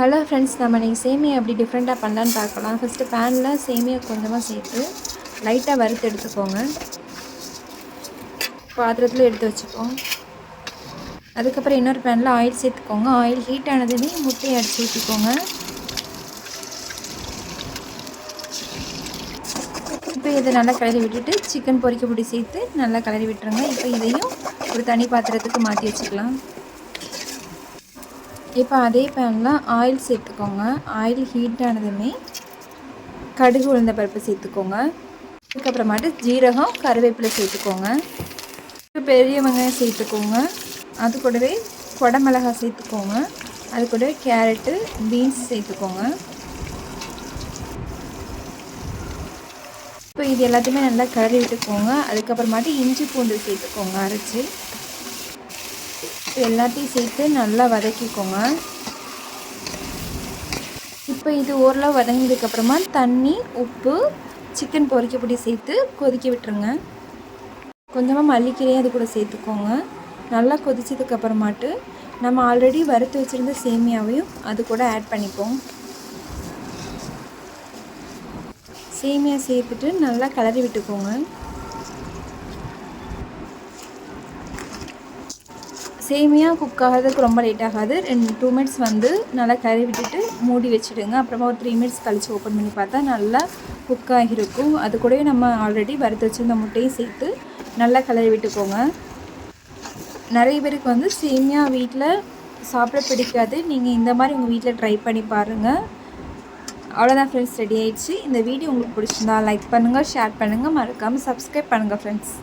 Hello friends நம்ம இன்றைக்கி சேமியா எப்படி டிஃப்ரெண்ட்டாக பண்ணலான்னு பார்க்கலாம். ஃபஸ்ட்டு பேனில் சேமியா கொஞ்சமாக சேர்த்து லைட்டாக வறுத்து எடுத்துக்கோங்க. பாத்திரத்தில் எடுத்து வச்சுப்போம். அதுக்கப்புறம் இன்னொரு பேனில் ஆயில் சேர்த்துக்கோங்க. ஆயில் ஹீட் ஆனதுமே முட்டையை அடித்து ஊற்றிக்கோங்க இப்போ இதை நல்லா கிளறி விட்டுட்டு சிக்கன் பொறிக்க பொடி சேர்த்து நல்லா கிளறி விட்டுருங்க. இப்போ இதையும் ஒரு தனி பாத்திரத்துக்கு மாற்றி வச்சுக்கலாம். இப்போ அதே பேனில் ஆயில் சேர்த்துக்கோங்க. ஆயில் ஹீட் ஆனதுமே கடுகு உளுந்த பருப்பு சேர்த்துக்கோங்க. அதுக்கப்புறமாட்டு ஜீரகம் கருவேப்பிலை சேர்த்துக்கோங்க. பெரிய வெங்காயம் சேர்த்துக்கோங்க. அது கூடவே குடமிளகாய் சேர்த்துக்கோங்க. அது கூடவே கேரட்டு பீன்ஸ் சேர்த்துக்கோங்க. இப்போ இது எல்லாத்தையுமே நல்லா கலரி விட்டுக்கோங்க அதுக்கப்புறமாட்டு இஞ்சி பூண்டு சேர்த்துக்கோங்க அரைச்சி. எல்லாத்தையும் சேர்த்து நல்லா வதக்கிக்கோங்க. இப்போ இது ஓரளவு வதங்கினதுக்கப்புறமா தண்ணி உப்பு சிக்கன் பொறிக்கப்படி சேர்த்து கொதிக்க விட்டுருங்க. கொஞ்சமாக மல்லிக்கீரையும் அது கூட சேர்த்துக்கோங்க. நல்லா கொதிச்சதுக்கப்புறமாட்டு நம்ம ஆல்ரெடி வறுத்து வச்சுருந்த சேமியாவையும் அது கூட ஆட் பண்ணிப்போம். சேமியா சேர்த்துட்டு நல்லா கிளறி விட்டுக்கோங்க. சேமியா குக் ஆகிறதுக்கு ரொம்ப லேட் ஆகாது. ரெண்டு டூ மினிட்ஸ் வந்து நல்லா கறி விட்டுட்டு மூடி வச்சுடுங்க. அப்புறமா ஒரு த்ரீ மினிட்ஸ் கழித்து ஓப்பன் பண்ணி பார்த்தா நல்லா குக் ஆகியிருக்கும். அது கூடவே நம்ம ஆல்ரெடி வறுத்து வச்சுருந்த முட்டையும் சேர்த்து நல்லா கிளறி விட்டுக்கோங்க. நிறைய பேருக்கு வந்து சேமியா வீட்டில் சாப்பிட பிடிக்காது. நீங்கள் இந்த மாதிரி உங்கள் வீட்டில் ட்ரை பண்ணி பாருங்கள் அவ்வளோதான் ஃப்ரெண்ட்ஸ் ரெடி ஆயிடுச்சு. இந்த வீடியோ உங்களுக்கு பிடிச்சிருந்தா லைக் பண்ணுங்கள் ஷேர் பண்ணுங்கள் மறக்காமல் சப்ஸ்கிரைப் பண்ணுங்கள் ஃப்ரெண்ட்ஸ்